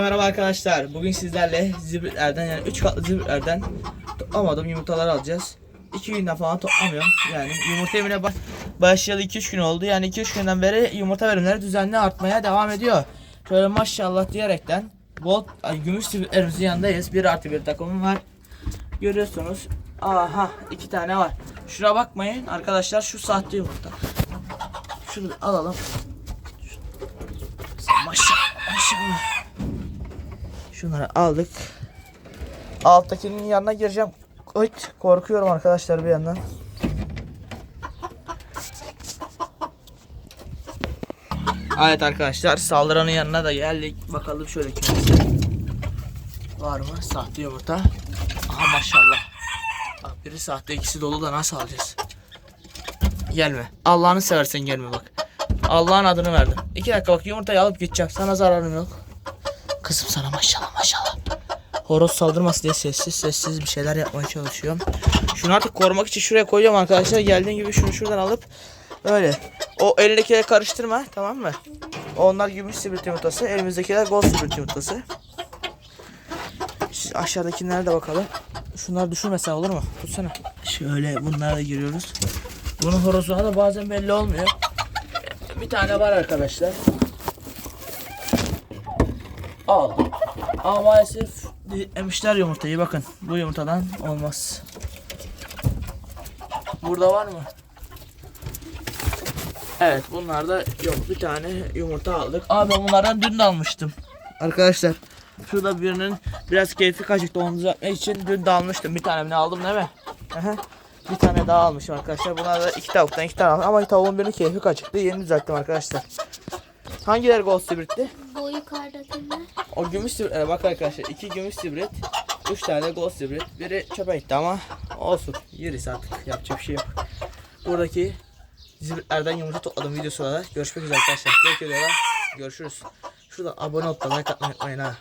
Merhaba arkadaşlar. Bugün sizlerle zibritlerden yani 3 katlı zibritlerden toplamadığım yumurtalar alacağız. 2 günden falan toplamıyorum. Yani yumurta emine ba- başlayalı 2-3 gün oldu. Yani 2-3 günden beri yumurta verimleri düzenli artmaya devam ediyor. Şöyle maşallah diyerekten bol ay, gümüş zibritlerimizin yanındayız. 1 artı 1 takımım var. Görüyorsunuz. Aha iki tane var. Şuna bakmayın arkadaşlar şu sahte yumurta. Şunu alalım. Maşallah maşallah. Şunları aldık. Alttakinin yanına gireceğim. Oy, korkuyorum arkadaşlar bir yandan. Evet arkadaşlar saldıranın yanına da geldik. Bakalım şöyle kimse. Var mı? Sahte yumurta. Aha maşallah. Bak biri sahte ikisi dolu da nasıl alacağız? Gelme. Allah'ını seversen gelme bak. Allah'ın adını verdim. İki dakika bak yumurtayı alıp gideceğim. Sana zararım yok. Kızım sana maşallah maşallah. Horoz saldırmasın diye sessiz sessiz bir şeyler yapmaya çalışıyorum. Şunu artık korumak için şuraya koyuyorum arkadaşlar. Geldiğin gibi şunu şuradan alıp öyle. O elindekileri karıştırma tamam mı? Onlar gümüş sibrit yumurtası. Elimizdekiler gold sibrit yumurtası. Siz aşağıdakilere de bakalım. Şunları düşürmesen olur mu? Tutsana. Şöyle bunlara giriyoruz. Bunun horozuna da bazen belli olmuyor. Bir tane var arkadaşlar. Aldım. Ama maalesef emişler yumurtayı bakın. Bu yumurtadan olmaz. Burada var mı? Evet bunlar da yok. Bir tane yumurta aldık. Abi ben bunlardan dün de almıştım. Arkadaşlar şurada birinin biraz keyfi kaçıktı onu düzeltmek için dün de almıştım. Bir tane aldım değil mi? Bir tane daha almışım arkadaşlar. Bunlar da iki tavuktan iki tane aldım. Ama tavuğun birinin keyfi kaçıktı. Yeni düzelttim arkadaşlar. Hangileri Gold Spirit'ti? Yukarıdakiler. O gümüş sibrit, e, bak arkadaşlar iki gümüş sibrit, üç tane gold sibrit, biri çöpe gitti ama olsun yeriz artık yapacak bir şey yok. Buradaki zibritlerden yumurta topladım videosu da görüşmek üzere arkadaşlar. Videoda görüşürüz. Şurada abone olup da like atmayı unutmayın ha.